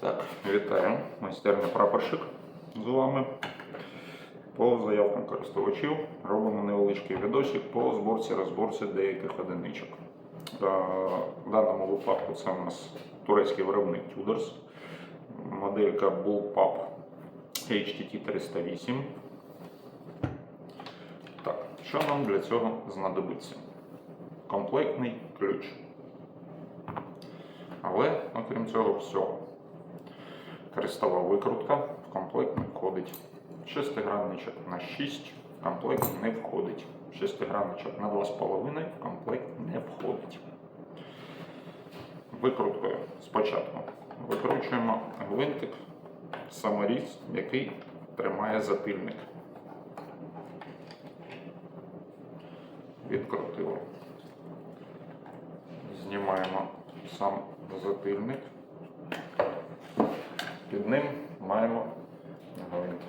Так, вітаю, майстерня прапорщик з вами. По заявкам користувачів робимо невеличкий відосик по зборці розборці деяких одиничок. В даному випадку це у нас турецький виробник Tudors, моделька Bullpup HTT 308. Так, що нам для цього знадобиться? Комплектний ключ. Але, окрім цього всього, Крестова викрутка в комплект не входить. Шестигранничок на 6 в комплект не входить. Шестигранничок на 2,5 в комплект не входить. Викруткою спочатку викручуємо гвинтик саморіз, який тримає затильник. Відкрутили. Знімаємо сам затильник. Під ним маємо гвинт.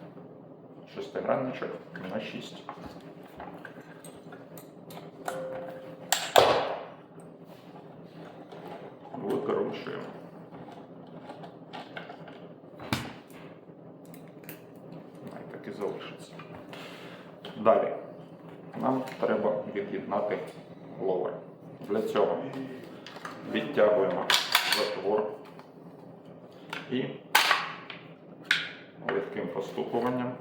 Шестигранничок на 6. Викручуємо. Най так і залишиться. Далі нам треба від'єднати ловер. Для цього відтягуємо затвор і легким постукуванням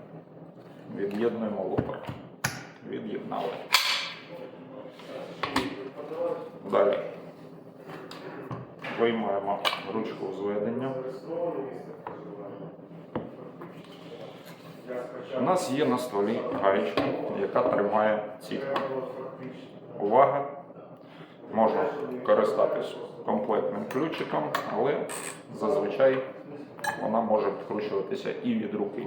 від'єднуємо лопар. Від'єднали. Далі виймаємо ручку зведення. У нас є на столі гаєчка, яка тримає ціпку. Увага! Можна користатись комплектним ключиком, але зазвичай вона може відкручуватися і від руки.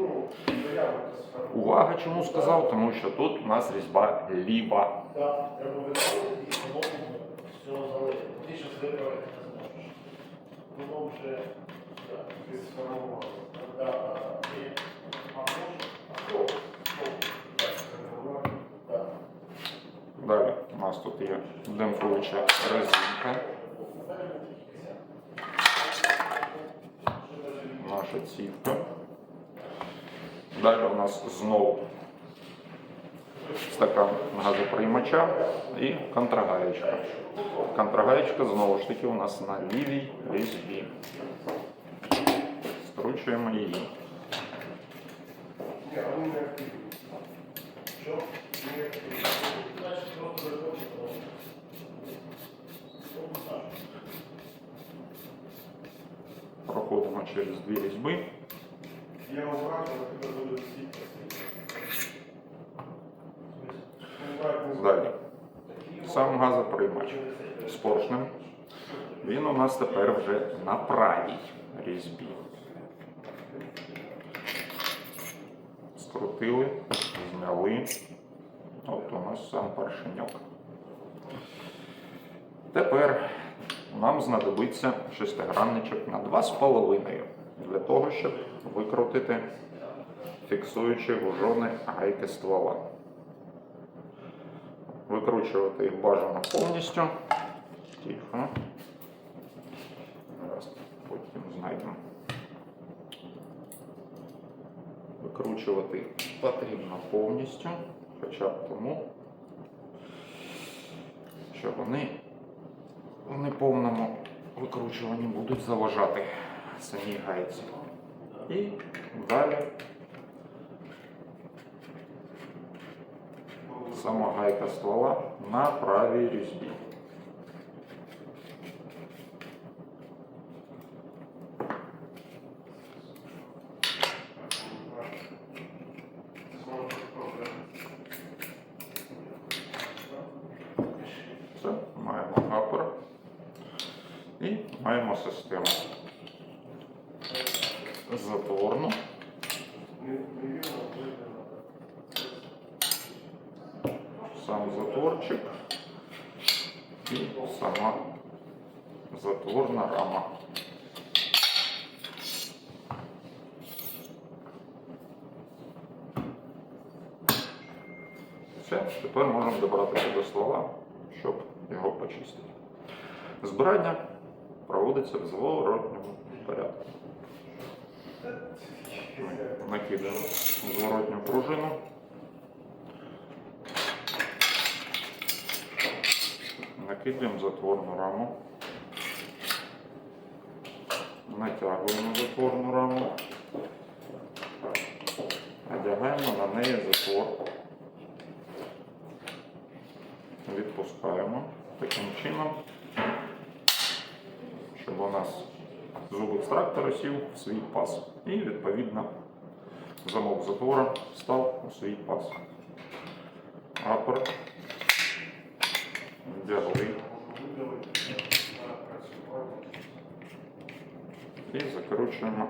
Увага, чому сказав? Тому що тут у нас різьба ліва. Далі у нас тут є демпфуюча резинка. Наша. Далі у нас знову стакан газоприймача і контрагаєчка. Контрагаєчка знову ж таки у нас на лівій різьбі. Скручуємо її. Що? Проходимо через дві різьби. Я обрав, тепер буде всі. Далі. Сам газоприймач з поршнем. Він у нас тепер вже на правій різьбі. Скрутили, зняли. От у нас сам поршеньок. Тепер нам знадобиться шестигранничок на 2,5 для того, щоб викрутити фіксуючі гужони гайки ствола. Викручувати їх бажано повністю. Тихо. Зараз потім знайдемо. Викручувати їх потрібно повністю, хоча б тому, що вони неповному викручуванні будуть заважати самі гайці. І далі сама гайка ствола на правій різьбі. Все, маємо гапор і маємо систему затворну. Сам затворчик і сама затворна рама. Все, тепер можемо добратися до ствола, щоб його почистити. Збирання проводиться в зворотньому порядку. Накидаємо зворотню пружину. Накидаємо затворну раму. Натягуємо затворну раму. Одягаємо на неї затвор. Відпускаємо таким чином, щоб у нас зуб екстрактора сів в свій паз. І відповідно замок затвора став у свій паз. Апер вдягли і закручуємо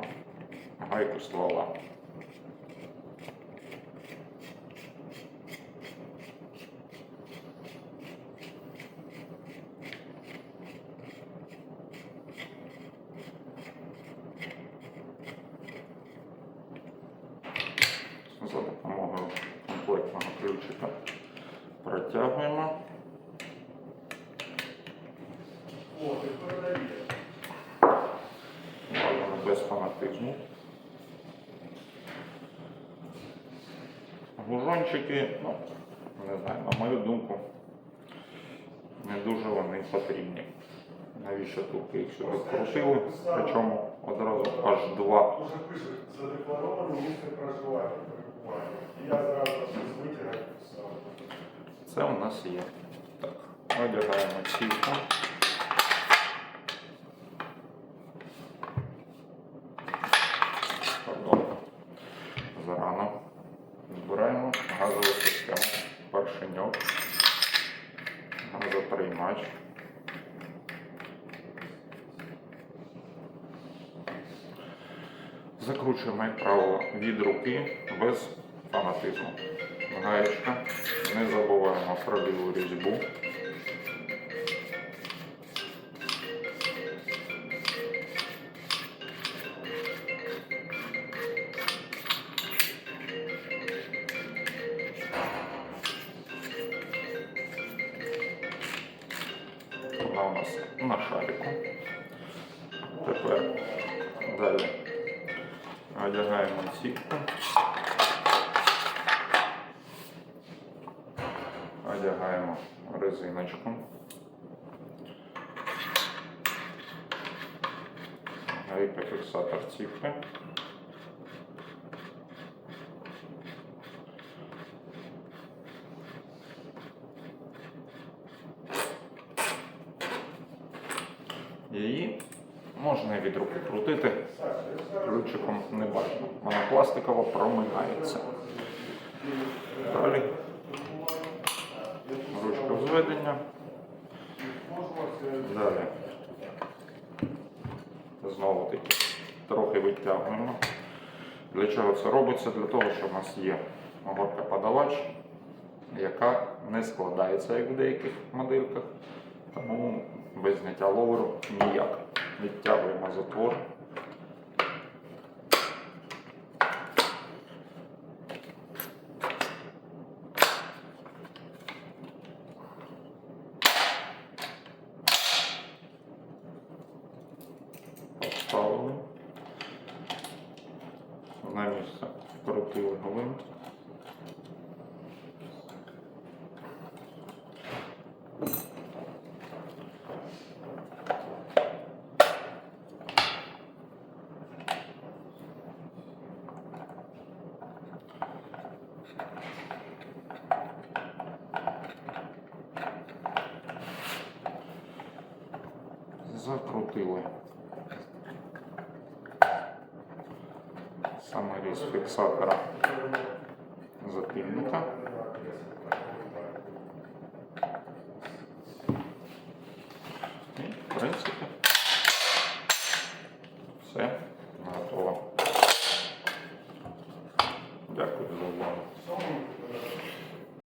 гайку ствола. За допомогою комплектного ключика протягуємо. Бажано без фанатизму. Гужончики, ну, не знаю, на мою думку, не дуже вони потрібні. Навіщо тут їх сюди крутили, причому одразу аж два. Уже пишуть, задеклароване місце проживання. Я зразу щось витягав. Це у нас є. Так, одягаємо. Пардон. Зарано. Збираємо газову систему. Поршеньок. Газоприймач. Закручуємо, як правило, від руки без фанатизму. Гаєчка. Не забуваємо про білу різьбу. Вона у нас на шарику. Тепер далі одягаємо сітку. Одягаємо резиночку. Гайка-фіксатор цифри. Її можна від руки крутити, ключиком не бажано. Вона пластикова проминається. Далі ручка взведення. Далі. Знову таки трохи витягуємо. Для чого це робиться? Для того, що в нас є оголка подавач, яка не складається, як в деяких модельках. Тому без зняття ловеру ніяк. Відтягуємо затвор. Поставили. На місце вкрутили гвинт. Закрутили. Саморіз фіксатора запільника.